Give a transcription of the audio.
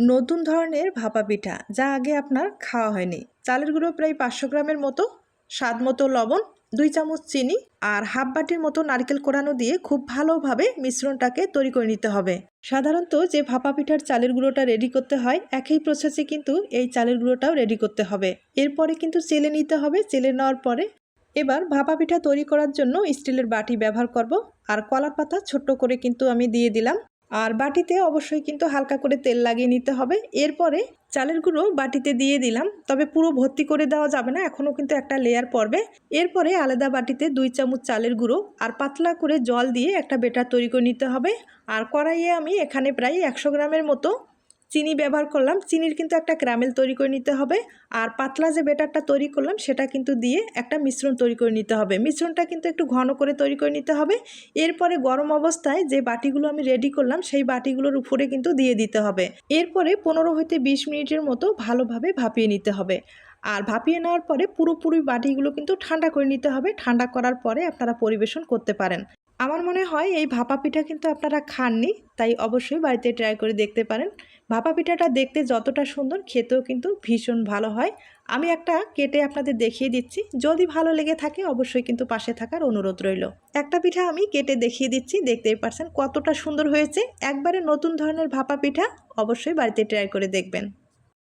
নতুন ধরনের ভাপা পিঠা, যা আগে আপনার খাওয়া হয়নি। চালের গুঁড়ো প্রায় পাঁচশো গ্রামের মতো, স্বাদ মতো লবণ, দুই চামচ চিনি আর হাফ বাটির মতো নারকেল কোড়ানো দিয়ে খুব ভালোভাবে মিশ্রণটাকে তৈরি করে নিতে হবে। সাধারণত যে ভাপা পিঠার চালের গুঁড়োটা রেডি করতে হয়, একই প্রসেসে কিন্তু এই চালের গুঁড়োটাও রেডি করতে হবে। এরপরে কিন্তু চেলে নিতে হবে। চেলে নেওয়ার পরে এবার ভাপা পিঠা তৈরি করার জন্য স্টিলের বাটি ব্যবহার করব। আর কলার পাতা ছোট্ট করে কিন্তু আমি দিয়ে দিলাম। আর বাটিতে অবশ্যই কিন্তু হালকা করে তেল লাগিয়ে নিতে হবে। এরপরে চালের গুঁড়ো বাটিতে দিয়ে দিলাম। তবে পুরো ভর্তি করে দেওয়া যাবে না, এখনও কিন্তু একটা লেয়ার পড়বে। এরপরে আলাদা বাটিতে দুই চামচ চালের গুঁড়ো আর পাতলা করে জল দিয়ে একটা বেটার তৈরি করে নিতে হবে। আর কড়াইয়ে আমি এখানে প্রায় একশো গ্রামের মতো চিনি ব্যবহার করলাম। চিনির কিন্তু একটা ক্যারামেল তৈরি করে নিতে হবে। আর পাতলা যে বেটারটা তৈরি করলাম, সেটা কিন্তু দিয়ে একটা মিশ্রণ তৈরি করে নিতে হবে। মিশ্রণটা কিন্তু একটু ঘন করে তৈরি করে নিতে হবে। এরপরে গরম অবস্থায় যে বাটিগুলো আমি রেডি করলাম, সেই বাটিগুলোর উপরে কিন্তু দিয়ে দিতে হবে। এরপরে পনেরো হইতে বিশ মিনিটের মতো ভালোভাবে ভাপিয়ে নিতে হবে। আর ভাপিয়ে নেওয়ার পরে পুরোপুরি বাটিগুলো কিন্তু ঠান্ডা করে নিতে হবে। ঠান্ডা করার পরে আপনারা পরিবেশন করতে পারেন। আমার মনে হয় এই ভাপা পিঠা কিন্তু আপনারা খাননি, তাই অবশ্যই বাড়িতে ট্রাই করে দেখতে পারেন। ভাপা পিঠাটা দেখতে যতটা সুন্দর, খেতেও কিন্তু ভীষণ ভালো হয়। আমি একটা কেটে আপনাদের দেখিয়ে দিচ্ছি। যদি ভালো লেগে থাকে, অবশ্যই কিন্তু পাশে থাকার অনুরোধ রইল। একটা পিঠা আমি কেটে দেখিয়ে দিচ্ছি, দেখতেই পারছেন কতটা সুন্দর হয়েছে। একবারে নতুন ধরনের ভাপা পিঠা, অবশ্যই বাড়িতে ট্রাই করে দেখবেন।